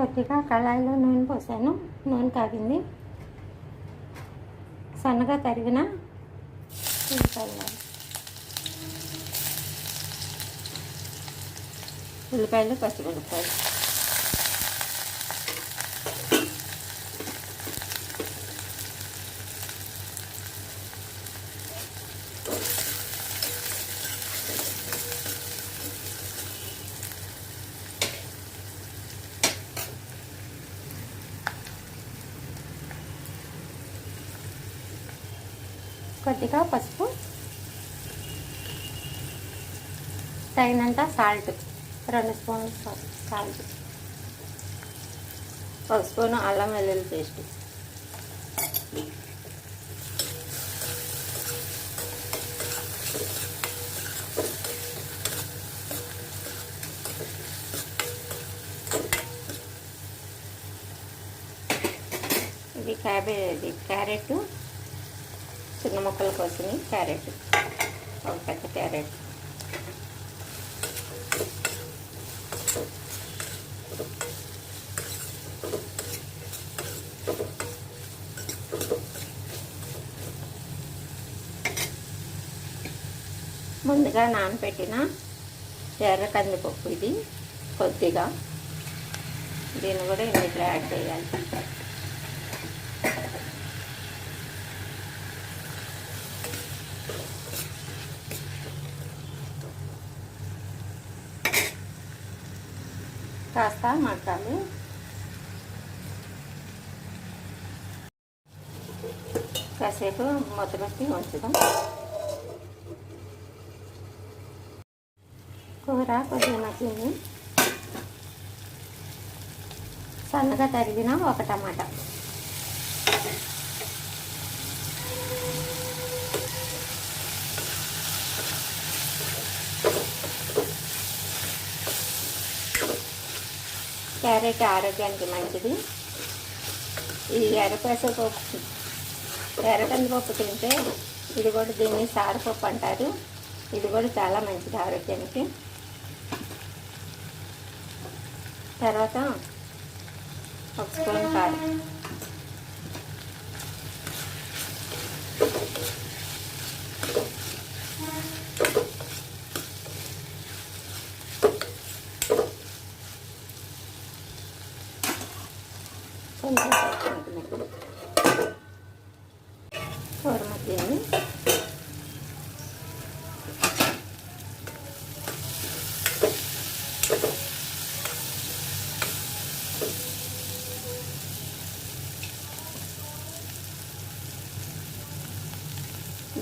కొద్దిగా కళాయిలో నూనె పోసాను. నూనె కాగింది. సన్నగా తరిగిన ఉల్లిపాయలు ఉల్లిపాయలు పచ్చిమిరపకాయలు. కొద్దిగా పసుపు తగినంత సాల్ట్ రెండు స్పూన్లు సాల్ట్ ఒక స్పూను అల్లం వెల్లుల్లి పేస్ట్. ఇది క్యాబేజ్ క్యారెట్ చిన్న ముక్కలు కోసం క్యారెట్. ఒక పెద్ద క్యారెట్. ముందుగా నానబెట్టిన ఎర్ర కందిపప్పు ఇది కొద్దిగా. దీన్ని కూడా ఇందులో యాడ్ చేయాలి. కాస్త మగ్గాలి. కాసేపు మూత పెట్టి ఉంచుదాం. కూర కొద్దిగా మగ్గింది సన్నగా తరిగిన ఒక టమాటా. క్యారెట్ ఆరోగ్యానికి మంచిది. ఈ ఎర్రపెసరపప్పు ఎర్రకందిపప్పు తింటే ఇది కూడా దీన్ని సారపప్పు అంటారు. ఇది కూడా చాలా మంచిది ఆరోగ్యానికి. తర్వాత ఒక స్పూన్ కారం కొంచెం పచ్చిమిరపకాయలు. కూర మగ్గింది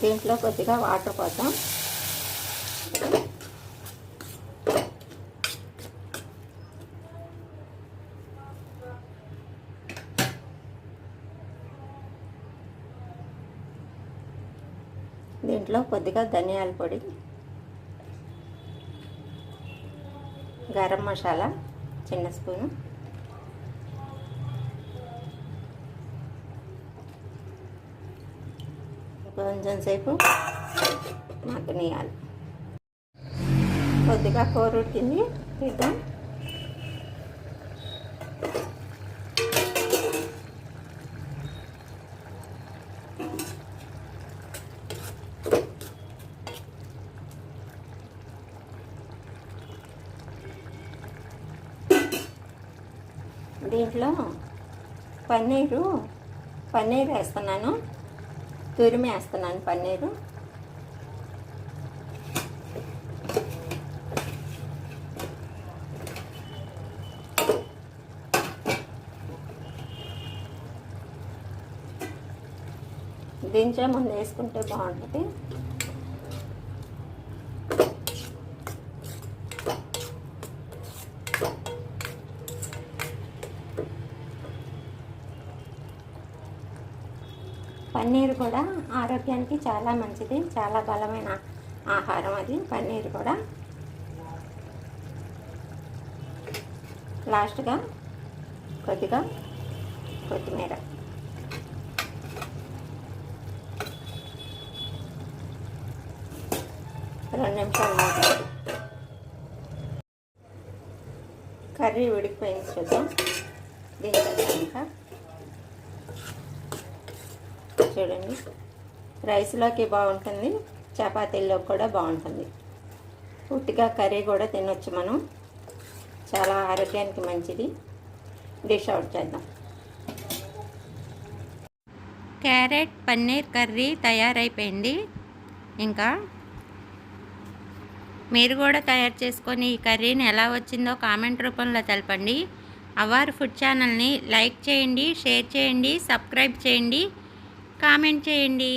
దీంట్లో కొద్దిగా వాటర్ పోద్దాం. దీంట్లో కొద్దిగా ధనియాల పొడి గరం మసాలా చిన్న స్పూను. కొంచెం సేపు మగ్గనియాలి కొద్దిగా కూర ఉడికింది తీద్దాం దీంట్లో పన్నీరు పన్నీర్ వేస్తున్నాను. తురిమి వేస్తున్నాను పన్నీరు. దించే ముందు వేసుకుంటే బాగుంటుంది. పన్నీర్ కూడా ఆరోగ్యానికి చాలా మంచిది చాలా బలమైన ఆహారం అది. పన్నీర్ కూడా లాస్ట్గా కొద్దిగా కొత్తిమీర. రెండు నిమిషాలు కర్రీ ఉడికిపోయింది చూద్దాం. దించేద్దాం ఇంకా చూడండి. రైస్లోకి బాగుంటుంది. చపాతీల్లోకి కూడా బాగుంటుంది. ఉట్టిగా కర్రీ కూడా తినొచ్చు మనం. చాలా ఆరోగ్యానికి మంచిది. డిష్ అవుట్ చేద్దాం. క్యారెట్ పన్నీర్ కర్రీ తయారైపోయింది. ఇంకా మీరు కూడా తయారు చేసుకొని ఈ కర్రీని ఎలా వచ్చిందో కామెంట్ రూపంలో తెలపండి. అవార్ ఫుడ్ ఛానల్ని లైక్ చేయండి షేర్ చేయండి సబ్స్క్రైబ్ చేయండి. కామెంట్ చేయండి.